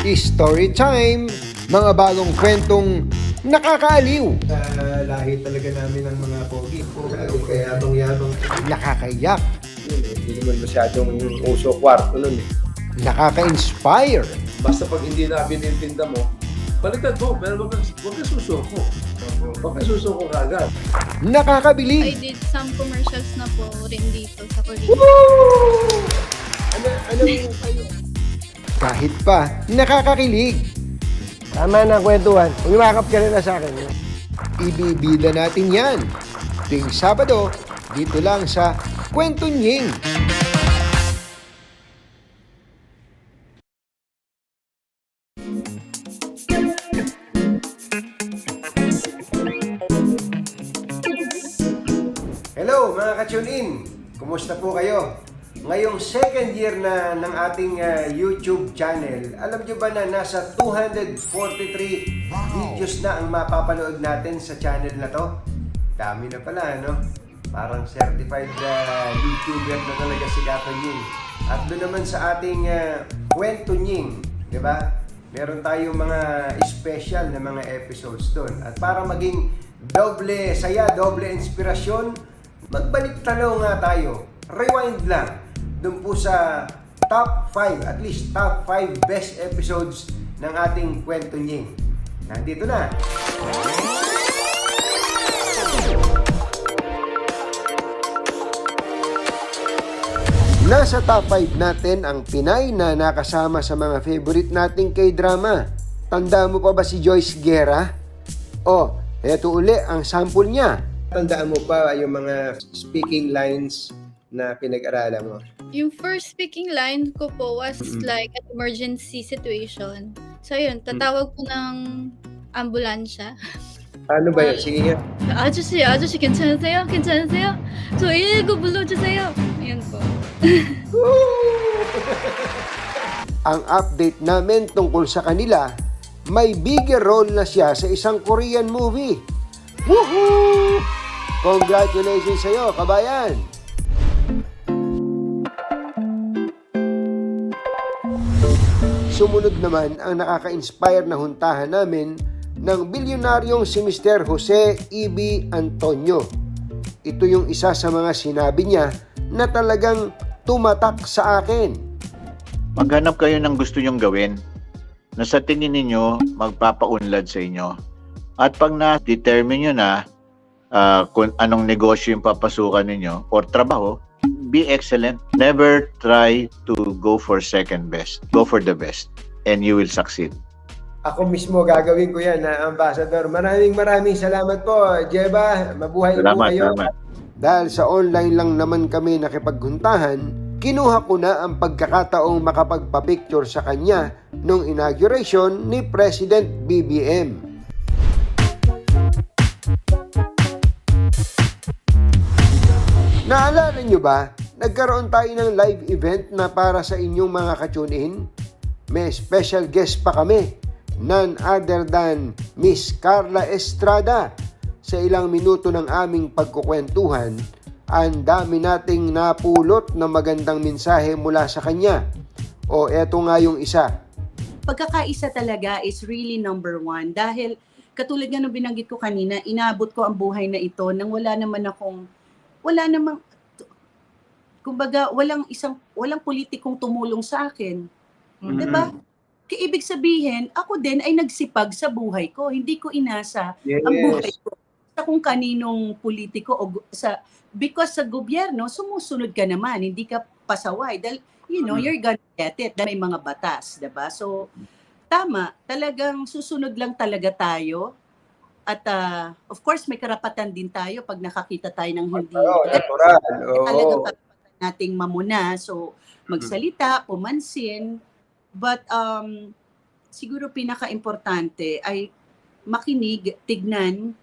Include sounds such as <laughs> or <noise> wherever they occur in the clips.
Story time! Mga bagong kwentong nakakaaliw, Sa lahi talaga namin ng mga pogi. Kaya yabang-yabang. nakakayak, Hindi naman masyadong uso kwarto nun eh. nakaka-inspire, Basta pag hindi na binintinda mo, baliktad mo, pero wag kang, wag kang susuko. Wag kang susuko kagad. I nakakabilib, did some commercials na po rin dito sa Korea. Ano, ano yung kayo? Kahit pa nakakakilig. Tama na kwentuhan. Umimakap ka na sa akin. Ibibida natin yan. Tuwing Sabado, dito lang sa Kwento Nying. Hello mga ka-tune-in! Kumusta po kayo? Ngayong second year na ng ating ah, YouTube channel, alam nyo ba na nasa 243 videos na ang mapapanood natin sa channel na to? Dami na pala, no? Parang certified ah, YouTuber na talaga si Kato Ying. At doon naman sa ating ah, Kwento Nying, di ba? Meron tayong mga special na mga episodes doon. At para maging doble saya, doble inspirasyon, magbalik tanaw nga tayo. Rewind lang. Doon po sa top 5, at least top 5 best episodes ng ating Kwento Nying. Nandito na. Nasa top 5 natin ang Pinay na nakasama sa mga favorite nating K-drama. Tanda mo pa ba si Joyce Guerra? O, eto uli ang sample niya. Tandaan mo pa yung mga speaking lines na pinag-aralan mo. Yung first speaking line ko po was like an emergency situation. So yun, tatawag po ng ambulansya. Paano ba yun? Sige <laughs> nga. 아저씨, 아저씨 괜찮으세요? 괜찮으세요? 저 119 불러주세요. Yun po. <laughs> Ang update namin tungkol sa kanila, may bigger role na siya sa isang Korean movie. Woohoo! Congratulations sa iyo, kabayan! Sumunod naman ang nakaka-inspire na huntahan namin ng bilyonaryong si Mr. Jose E.B. Antonio. Ito yung isa sa mga sinabi niya na talagang tumatak sa akin. Maghanap kayo ng gusto nyong gawin na sa tingin ninyo magpapaunlad sa inyo. At pag na-determine nyo na ah, kung anong negosyo yung papasukan ninyo or trabaho, be excellent. Never try to go for second best. Go for the best and you will succeed. Ako mismo gagawin ko yan na ambassador. Maraming maraming salamat po, Jeba. Mabuhay po Salamat, kayo. salamat. Dahil sa online lang naman kami nakipaghuntahan, kinuha ko na ang pagkakataong makapagpa-picture sa kanya nung inauguration ni President BBM. Naalala nyo ba, nagkaroon tayo ng live event na para sa inyong mga ka-tune-in? May special guest pa kami, none other than Miss Carla Estrada. Sa ilang minuto ng aming pagkukwentuhan, ang dami nating napulot na magandang mensahe mula sa kanya. O eto nga yung isa. pagkakaisa talaga is really number one dahil katulad nga nung binanggit ko kanina, inabot ko ang buhay na ito nang wala naman akong, wala namang, kumbaga, walang isang, walang politikong tumulong sa akin. Di ba? Kaya ibig sabihin, ako din ay nagsipag sa buhay ko. Hindi ko inasa Yes. ang buhay ko sa kung kaninong politiko o sa because sa gobyerno sumusunod ka naman hindi ka pasaway dahil you know you're gonna get it may mga batas 'di ba so tama talagang susunod lang talaga tayo at ah, of course may karapatan din tayo pag nakakita tayo ng hindi Oo, natural. Oo. talagang karapatan nating mamuna so magsalita pumansin but um siguro pinaka-importante ay makinig tignan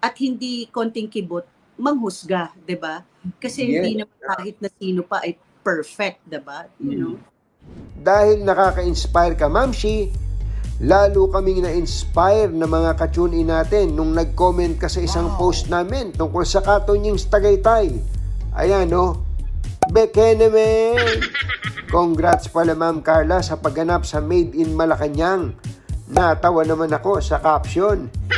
at hindi konting kibot manghusga, 'di ba? Kasi hindi naman kahit na sino pa ay perfect, 'di ba? You know. Dahil nakaka-inspire ka, Mamshi, lalo kaming na-inspire na mga ka-tune-in natin nung nag-comment ka sa isang post namin tungkol sa Katonyings Tagaytay. Ayan, no? Bekenemen! <laughs> Congrats pala Ma'am Carla sa pagganap sa Made in Malacanang. Natawa naman ako sa caption. <laughs>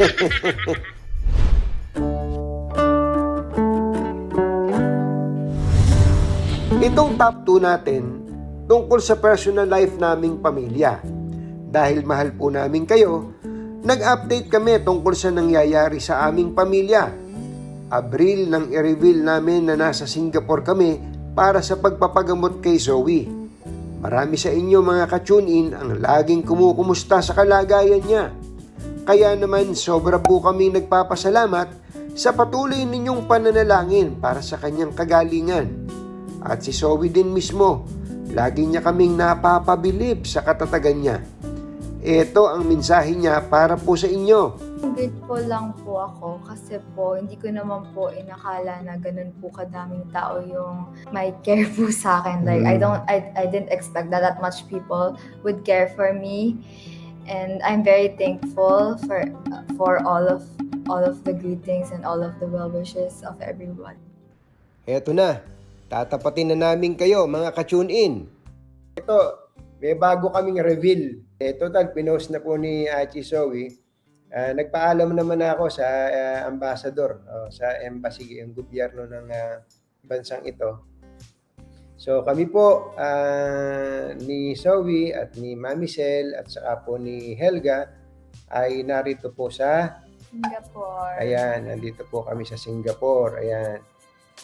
Itong top 2 natin tungkol sa personal life naming pamilya. Dahil mahal po namin kayo, nag-update kami tungkol sa nangyayari sa aming pamilya. Abril nang i-reveal namin na nasa Singapore kami para sa pagpapagamot kay Zoe. Marami sa inyo mga ka-tune-in ang laging kumukumusta sa kalagayan niya. Kaya naman sobra po kami nagpapasalamat sa patuloy ninyong pananalangin para sa kanyang kagalingan. At si Zoe din mismo, lagi niya kaming napapabilib sa katatagan niya. Ito ang mensahe niya para po sa inyo. Grateful lang po ako kasi po hindi ko naman po inakala na ganun po kadaming tao yung may care po sa akin. Like I Mm. don't I I didn't expect that that much people would care for me. And I'm very thankful for for all of all of the greetings and all of the well wishes of everyone. Eto na, tatapatin na namin kayo mga ka-tune in. Ito, may bago kaming reveal. Eh, total, pinost na po ni Achi Zoe. Ah, nagpaalam naman ako sa ah, ambassador, oh, sa embassy, yung gobyerno ng ah, bansang ito. So kami po ah, ni Zoe at ni Mami Sel at saka po ni Helga ay narito po sa Singapore. Ayan, nandito po kami sa Singapore. Ayan.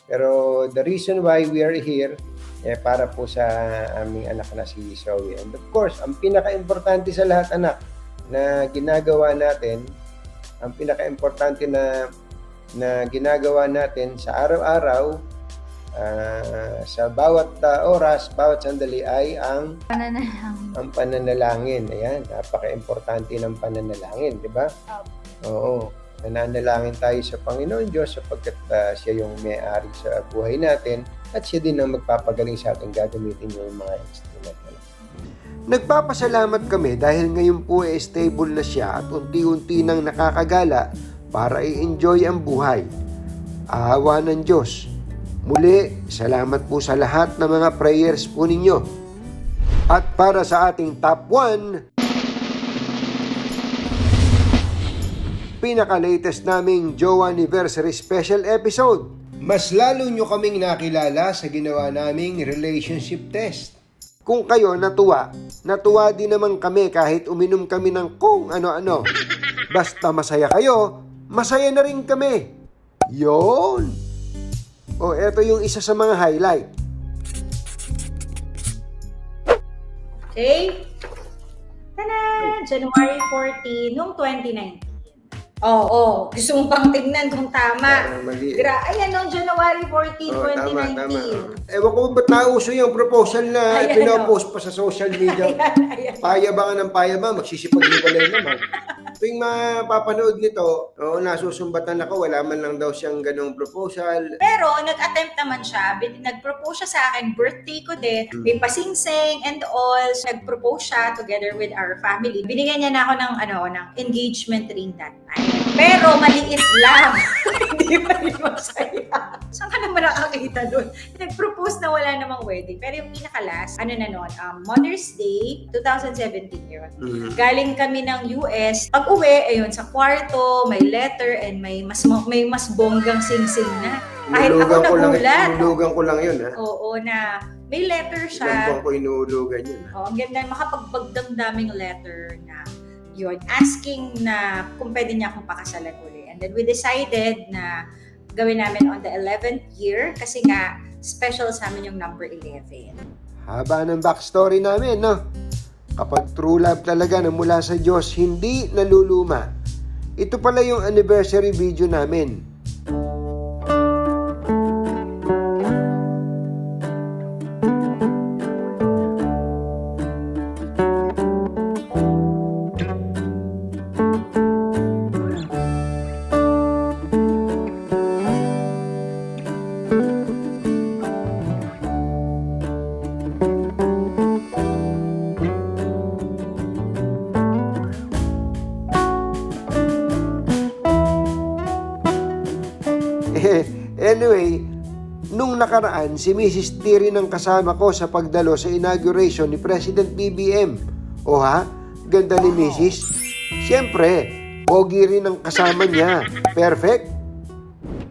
Pero the reason why we are here, eh, para po sa aming anak na si Zoe. And of course, ang pinaka-importante sa lahat, anak, na ginagawa natin, ang pinaka-importante na na ginagawa natin sa araw-araw, ah, sa bawat ah, oras, bawat sandali ay ang Pananalangin. ang pananalangin. Ayan, napaka-importante ng pananalangin, di ba? Oo. Nananalangin tayo sa Panginoon Diyos sapagkat ah, siya yung may-ari sa buhay natin at siya din ang magpapagaling sa atin gagamitin yung mga instrument. Ano? Nagpapasalamat kami dahil ngayon po ay stable na siya at unti-unti nang nakakagala para i-enjoy ang buhay. Awa ng Diyos. Muli, salamat po sa lahat ng mga prayers po ninyo. At para sa ating top 1, pinaka-latest naming Joe Anniversary Special Episode. Mas lalo nyo kaming nakilala sa ginawa naming relationship test. Kung kayo natuwa, natuwa din naman kami kahit uminom kami ng kung ano-ano. Basta masaya kayo, masaya na rin kami. Yon. O eto yung isa sa mga highlight. Okay? Tada! January 14, noong 2019. Oo, oh, gusto mong pang tingnan kung tama. Ah, mali. Gra Ayan, noong January 14, Oo, tama, 2019. tama. Ewan ko ba't nauso yung proposal na Ayan, pinopost pa sa social media. <laughs> Ayan, ayan. Payabangan ng payabang, magsisipag-iwalay naman. Tuwing mapapanood nito, oo, nasusumbatan ako, wala man lang daw siyang ganong proposal. Pero nag-attempt naman siya. Bin- Nag-propose siya sa akin. Birthday ko din. May pasingsing and all. So, nag-propose siya together with our family. Binigyan niya na ako ng, ano, ng engagement ring that time. Pero maliit lang. <laughs> Hindi pa rin masaya. Saan ka naman nakakita doon? Nag-propose na wala namang wedding. Pero yung pinaka-last, ano na noon, um, Mother's Day, 2017 yun. Galing kami ng US. Pag uwi, ayun, sa kwarto, may letter and may mas may mas bonggang sing-sing na. Kahit ako Inulugan ko lang, nagulat. inulugan ko lang yun, ha? Oo, na may letter siya. buwan ko inuulugan yun, ha? Oh, ang ganda, makapagbagdamdaming letter na yun, asking na kung pwede niya akong pakasalan uli. And then we decided na gawin namin on the 11th year kasi nga special sa amin yung number 11. Haba ng backstory namin, no? Kapag true love talaga na mula sa Diyos, hindi naluluma. Ito pala yung anniversary video namin. <laughs> nakaraan, si Mrs. T rin ang kasama ko sa pagdalo sa inauguration ni President BBM. O ha? Ganda ni Mrs. Siyempre, pogi rin ang kasama niya. Perfect?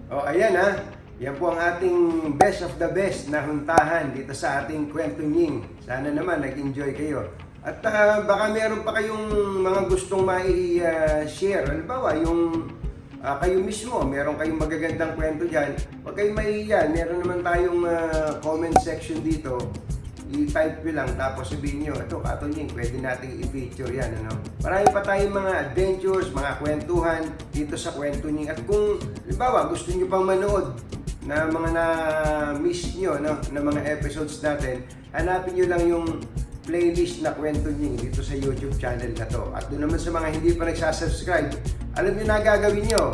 O, ayan ha. Yan po ang ating best of the best na huntahan dito sa ating Kwento Nying. Sana naman nag-enjoy kayo. At ah, baka meron pa kayong mga gustong mai-share. Halimbawa, yung ah, kayo mismo, meron kayong magagandang kwento dyan. Huwag kayong maiiyan. Meron naman tayong ah, comment section dito. I-type nyo lang tapos sabihin nyo, ito, Kato Nying, pwede nating i-feature yan. Ano? Marami pa tayong mga adventures, mga kwentuhan dito sa Kwento Nying. At kung, halimbawa, gusto nyo pang manood na mga na-miss nyo no, na mga episodes natin, hanapin nyo lang yung playlist na Kwento Nying dito sa YouTube channel na to. At doon naman sa mga hindi pa nagsasubscribe, alam nyo na gagawin nyo.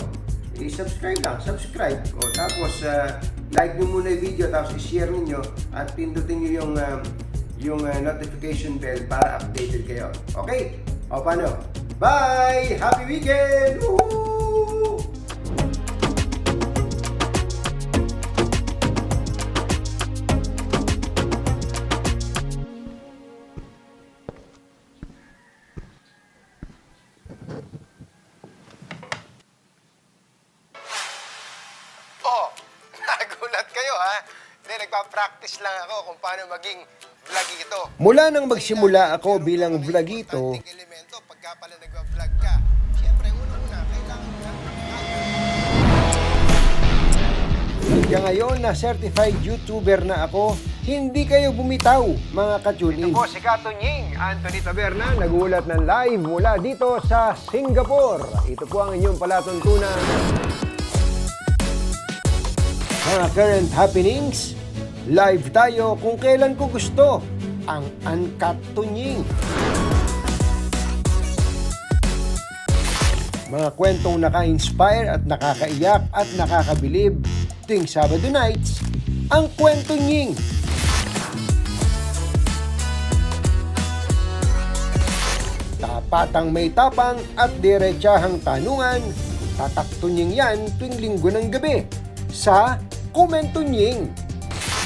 I-subscribe lang, subscribe. O, tapos, ah, like nyo muna yung video, tapos i-share niyo at pindutin nyo yung, um, yung ah, notification bell para updated kayo. Okay? O, paano? Bye! Happy weekend! Woo! Nagpa-practice lang ako kung paano maging vlogito. Mula nang magsimula ako bilang vlogito, elemento pagka pala nagva-vlog ka. Siyempre, una-una, kailangan mo ng hanggang ngayon na certified YouTuber na ako, hindi kayo bumitaw mga katunin. po si Kato Nying, Anthony Taberna, nagulat ng live mula dito sa Singapore. Ito po ang inyong palatuntunan. Mga current happenings, live tayo kung kailan ko gusto. Ang Uncut Tunying. Mga kwentong naka-inspire at nakakaiyak at nakakabilib tuwing Sabado nights, ang Kwento Nying. Tapatang may tapang at diretsahang tanungan, tataktunying yan tuwing linggo ng gabi sa Komentunying.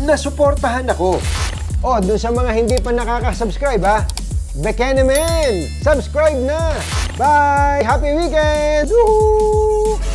na suportahan ako. Oh, dun sa mga hindi pa nakaka-subscribe ha, Bekenemen! Subscribe na! Bye! Happy weekend! Woohoo!